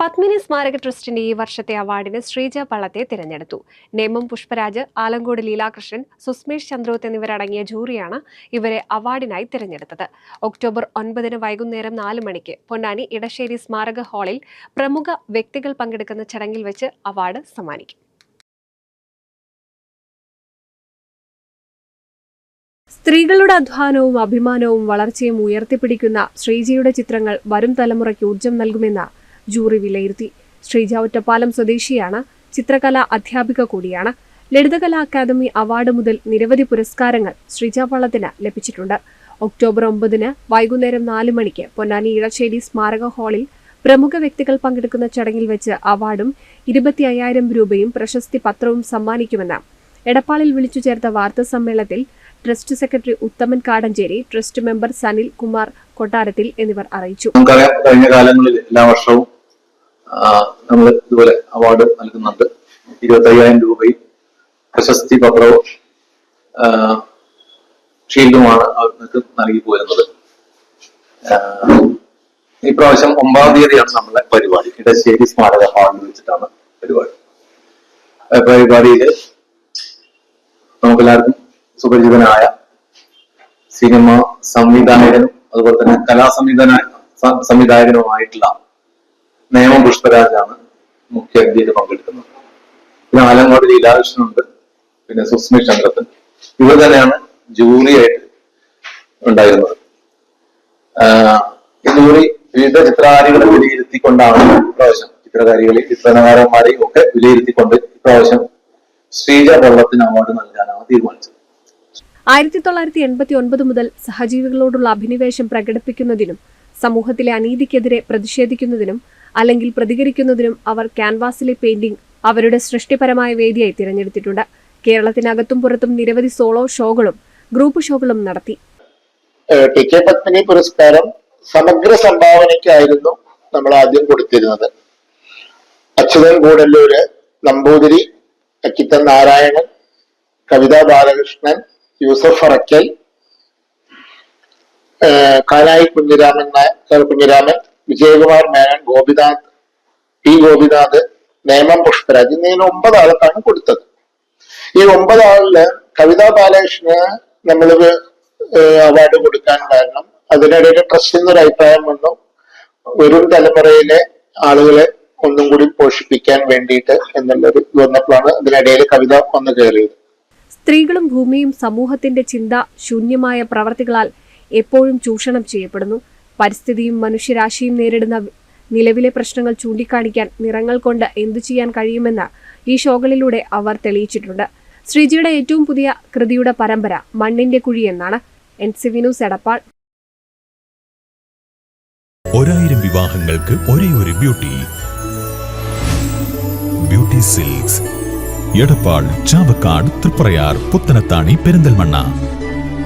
പത്മിനി സ്മാരക ട്രസ്റ്റിന്റെ ഈ വർഷത്തെ അവാർഡിന് ശ്രീജ പള്ളത്തെ തിരഞ്ഞെടുത്തു. നേമം പുഷ്പരാജ് ആലങ്കോട് ലീലാകൃഷ്ണൻ സുസ്മേഷ് ചന്ദ്രോത്ത് എന്നിവരടങ്ങിയ ജൂറിയാണ് ഇവരെ അവാർഡിനായി തിരഞ്ഞെടുത്തത്. ഒക്ടോബർ ഒൻപതിന് വൈകുന്നേരം നാല് മണിക്ക് പൊന്നാനി ഇടശ്ശേരി സ്മാരക ഹാളിൽ പ്രമുഖ വ്യക്തികൾ പങ്കെടുക്കുന്ന ചടങ്ങിൽ വെച്ച് അവാർഡ് സമ്മാനിക്കും. സ്ത്രീകളുടെ അധ്വാനവും അഭിമാനവും വളർച്ചയും ഉയർത്തിപ്പിടിക്കുന്ന ശ്രീജിയുടെ ചിത്രങ്ങൾ വരും തലമുറയ്ക്ക് ഊർജം നൽകുമെന്ന് ജൂറി വിലയിരുത്തി. ശ്രീജ ഒറ്റപ്പാലം സ്വദേശിയാണ്. ചിത്രകലാ അധ്യാപിക കൂടിയാണ്. ലളിതകലാ അക്കാദമി അവാർഡ് മുതൽ നിരവധി പുരസ്കാരങ്ങൾ ശ്രീജ പള്ളത്തിന് ലഭിച്ചിട്ടുണ്ട്. ഒക്ടോബർ ഒമ്പതിന് വൈകുന്നേരം നാല് മണിക്ക് പൊന്നാനി ഇളശ്ശേരി സ്മാരക ഹാളിൽ പ്രമുഖ വ്യക്തികൾ പങ്കെടുക്കുന്ന ചടങ്ങിൽ വെച്ച് അവാർഡും ഇരുപത്തി അയ്യായിരം രൂപയും പ്രശസ്തി പത്രവും സമ്മാനിക്കുമെന്ന് എടപ്പാളിൽ വിളിച്ചു ചേർത്ത വാർത്താ സമ്മേളനത്തിൽ trust secretary Uthaman Kadancheri trust member Sanil Kumar Kottarathil എന്നിവർ അറിയിച്ചു. നമുക്കറിയാം കഴിഞ്ഞ കാലങ്ങളിൽ എല്ലാ വർഷവും നമ്മൾ ഇതുപോലെ അവാർഡ് നൽകുന്നുണ്ട്. ഇരുപത്തി അയ്യായിരം രൂപയും പ്രശസ്തി പത്രവും ഷീൽഡുമാണ് അവർക്ക് നൽകി പോരുന്നത്. ഇപ്രാവശ്യം ഒമ്പതാം തീയതിയാണ് നമ്മളെ പരിപാടി. ഇടശ്ശേരി സ്മാരക ഹാളിൽ വെച്ചിട്ടാണ് പരിപാടി. പരിപാടിയിൽ നമുക്കെല്ലാവർക്കും സുപരിചിതനായ സിനിമ സംവിധായകനും അതുപോലെ തന്നെ കലാ സംവിധാന സംവിധായകനുമായിട്ടുള്ള നേമം പുഷ്പരാജാണ് മുഖ്യ അതിഥിയിൽ പങ്കെടുക്കുന്നത്. പിന്നെ ആലങ്കോട് ലീലാകൃഷ്ണനുണ്ട്. പിന്നെ സുസ്മി ചന്ദ്രത്തൻ ഇവർ തന്നെയാണ് ജൂറിയായിട്ട് ഉണ്ടായിരുന്നത്. ഈ ജൂറി വിവിധ ചിത്രകാരികളെ വിലയിരുത്തിക്കൊണ്ടാണ് ഇപ്രാവശ്യം ചിത്രകാരികളെയും ചിത്രകാരന്മാരെയും ഒക്കെ വിലയിരുത്തിക്കൊണ്ട് ഇപ്രാവശ്യം ശ്രീജ വെള്ളത്തിന് അവാർഡ് നൽകാനാണ് തീരുമാനിച്ചത്. ആയിരത്തി തൊള്ളായിരത്തി എൺപത്തി ഒൻപത് മുതൽ സഹജീവികളോടുള്ള അഭിനിവേശം പ്രകടിപ്പിക്കുന്നതിനും സമൂഹത്തിലെ അനീതിക്കെതിരെ പ്രതിഷേധിക്കുന്നതിനും അല്ലെങ്കിൽ പ്രതികരിക്കുന്നതിനും അവർ ക്യാൻവാസിലെ പെയിന്റിംഗ് അവരുടെ സൃഷ്ടിപരമായ വേദിയായി തിരഞ്ഞെടുത്തിട്ടുണ്ട്. കേരളത്തിനകത്തും പുറത്തും നിരവധി സോളോ ഷോകളും ഗ്രൂപ്പ് ഷോകളും നടത്തി. ടി കെ പത്മിനി പുരസ്കാരം സമഗ്ര സംഭാവനയ്ക്കായിരുന്നു നമ്മൾ ആദ്യം കൊടുത്തിരുന്നത്. അച്യുതൻ കൂടല്ലൂര് നമ്പൂതിരി അക്കിത്തൻ നാരായണൻ കവിതാ ബാലകൃഷ്ണൻ യൂസഫ് അറക്കൽ കാനായി കുഞ്ഞിരാമൻ കുഞ്ഞിരാമൻ വിജയകുമാർ മേനൻ ഗോപിനാഥ് പി ഗോപിനാഥ് നേമം പുഷ്പരാജ് എന്നിങ്ങനെ ഒമ്പത് ആൾക്കാണ് കൊടുത്തത്. ഈ ഒമ്പത് ആളിൽ കവിതാ ബാലകൃഷ്ണന് നമ്മളൊരു അവാർഡ് കൊടുക്കാൻ കാരണം അതിനിടയിൽ ട്രസ്റ്റിൽ നിന്നൊരു അഭിപ്രായം വന്നു. വരും തലമുറയിലെ ആളുകളെ ഒന്നും കൂടി പോഷിപ്പിക്കാൻ വേണ്ടിയിട്ട് എന്നുള്ളൊരു വന്നപ്പോഴാണ് അതിനിടയിൽ കവിത വന്ന് കയറിയത്. സ്ത്രീകളും ഭൂമിയും സമൂഹത്തിന്റെ ചിന്ത ശൂന്യമായ പ്രവർത്തികളാൽ എപ്പോഴും ചൂഷണം ചെയ്യപ്പെടുന്നു. പരിസ്ഥിതിയും മനുഷ്യരാശിയും നേരിടുന്ന നിലവിലെ പ്രശ്നങ്ങൾ ചൂണ്ടിക്കാണിക്കാൻ നിറങ്ങൾ കൊണ്ട് എന്തു ചെയ്യാൻ കഴിയുമെന്ന് ഈ ഷോകളിലൂടെ അവർ തെളിയിച്ചിട്ടുണ്ട്. ശ്രീജിയുടെ ഏറ്റവും പുതിയ കൃതിയുടെ പരമ്പര മണ്ണിന്റെ കുഴി എന്നാണ്. N C Vinoos Edappal. ഒരായിരം വിവാഹങ്ങൾക്ക് ഒരേ ഒരു beauty. Beauty silks. Edappal Chavakkad Triprayar Puthanathani Perinthalmanna.